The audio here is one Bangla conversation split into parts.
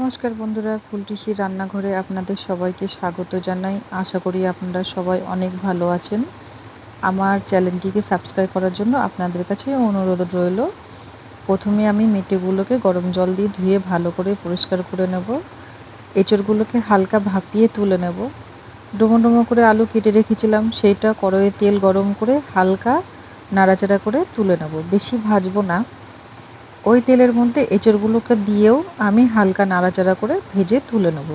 নমস্কার বন্ধুরা, ফুলটিসির রান্নাঘরে আপনাদের সবাইকে স্বাগত জানাই। আশা করি আপনারা সবাই অনেক ভালো আছেন। আমার চ্যানেলটিকে সাবস্ক্রাইব করার জন্য আপনাদের কাছে অনুরোধ রইল। প্রথমে আমি মেটেগুলোকে গরম জল দিয়ে ধুয়ে ভালো করে পরিষ্কার করে নেব। এঁচড়গুলোকে হালকা ভাপিয়ে তুলে নেব। ডুমো ডুমো করে আলু কেটে রেখেছিলাম, সেইটা কড়াইয়ে তেল গরম করে হালকা নাড়াচাড়া করে তুলে নেব। বেশি ভাজবো না। ওই তেলের মধ্যে এঁচড়গুলোকে দিয়েও আমি হালকা নাড়াচাড়া করে ভেজে তুলে নেব।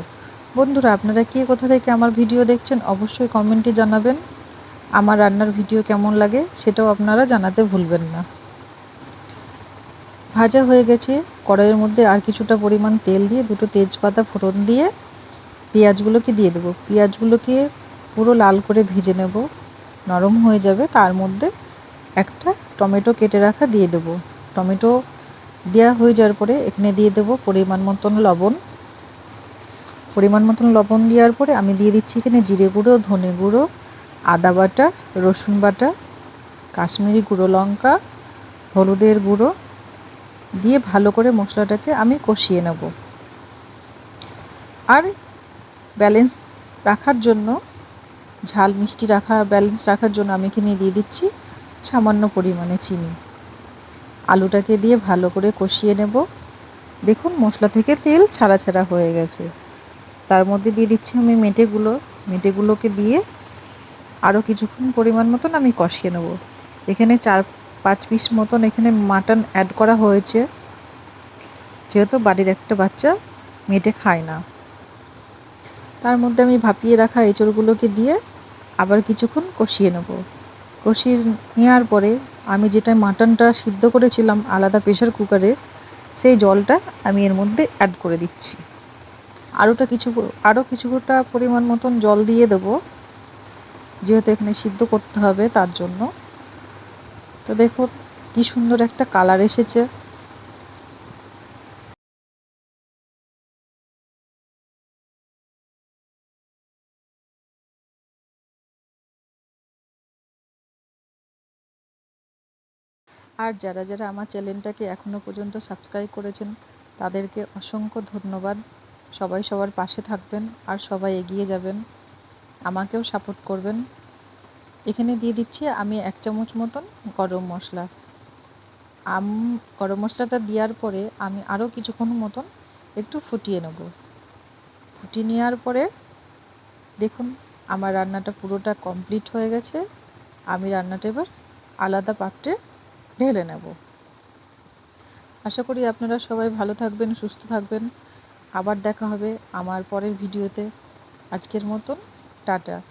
বন্ধুরা, আপনারা কে কোথা থেকে আমার ভিডিও দেখছেন অবশ্যই কমেন্টে জানাবেন। আমার রান্নার ভিডিও কেমন লাগে সেটাও আপনারা জানাতে ভুলবেন না। ভাজা হয়ে গেছে। কড়াইয়ের মধ্যে আর কিছুটা পরিমাণ তেল দিয়ে দুটো তেজপাতা ফোড়ন দিয়ে পেঁয়াজগুলোকে দিয়ে দেবো। পেঁয়াজগুলোকে পুরো লাল করে ভেজে নেব। নরম হয়ে যাবে। তার মধ্যে একটা টমেটো কেটে রাখা দিয়ে দেবো। টমেটো দেওয়া হয়ে যাওয়ার পরে এখানে দিয়ে দেবো পরিমাণ মতন লবণ। পরিমাণ মতন লবণ দেওয়ার পরে আমি দিয়ে দিচ্ছি এখানে জিরে গুঁড়ো, ধনে গুঁড়ো, আদা বাটা, রসুন বাটা, কাশ্মীরি গুঁড়ো লঙ্কা, হলুদের গুঁড়ো দিয়ে ভালো করে মশলাটাকে আমি কষিয়ে নেব। আর ব্যালেন্স রাখার জন্য, ঝাল মিষ্টি রাখা, ব্যালেন্স রাখার জন্য আমি এখানে দিয়ে দিচ্ছি সামান্য পরিমাণে চিনি। আলুটাকে দিয়ে ভালো করে কষিয়ে নেব। দেখুন, মশলা থেকে তেল ছাড়া ছাড়া হয়ে গেছে। তার মধ্যে দিয়ে দিচ্ছি আমি মেটেগুলো। মেটেগুলোকে দিয়ে আরও কিছুক্ষণ পরিমাণ মতন আমি কষিয়ে নেব। এখানে চার, পাঁচ পিস মতন এখানে মাটন অ্যাড করা হয়েছে। যেহেতু বাড়ির একটা বাচ্চা, মেটে খায় না। তার মধ্যে আমি ভাপিয়ে রাখা এঁচড়গুলোকে দিয়ে আবার কিছুক্ষণ কষিয়ে নেব। কষিয়ে নেওয়ার পরে আমি যেটা মাটনটা সিদ্ধ করেছিলাম আলাদা প্রেশার কুকারে সেই জলটা আমি এর মধ্যে অ্যাড করে দিচ্ছি। আরোটা কিছু আরও কিছুটা পরিমাণ মতন জল দিয়ে দেবো, যেহেতু এখানে সিদ্ধ করতে হবে তার জন্য। তো দেখুন, কি সুন্দর একটা কালার এসেছে। আর যারা যারা আমার চ্যানেলটাকে এখনও পর্যন্ত সাবস্ক্রাইব করেছেন, তাদেরকে অসংখ্য ধন্যবাদ। সবাই সবার পাশে থাকবেন আর সবাই এগিয়ে যাবেন। আমাকেও সাপোর্ট করবেন। এখানে দিয়ে দিচ্ছি আমি এক চামচ মতন গরম মশলা। আম, গরম মশলাটা দেওয়ার পরে আমি আরও কিছুক্ষণ মতন একটু ফুটিয়ে নেব। ফুটিয়ে নেওয়ার পরে দেখুন, আমার রান্নাটা পুরোটা কমপ্লিট হয়ে গেছে। আমি রান্নাটা এবার আলাদা পাত্রে ঢেলে নেব। আশা করি আপনারা সবাই ভালো থাকবেন, সুস্থ থাকবেন। আবার দেখা হবে আমার পরের ভিডিওতে। আজকের মতন, টাটা।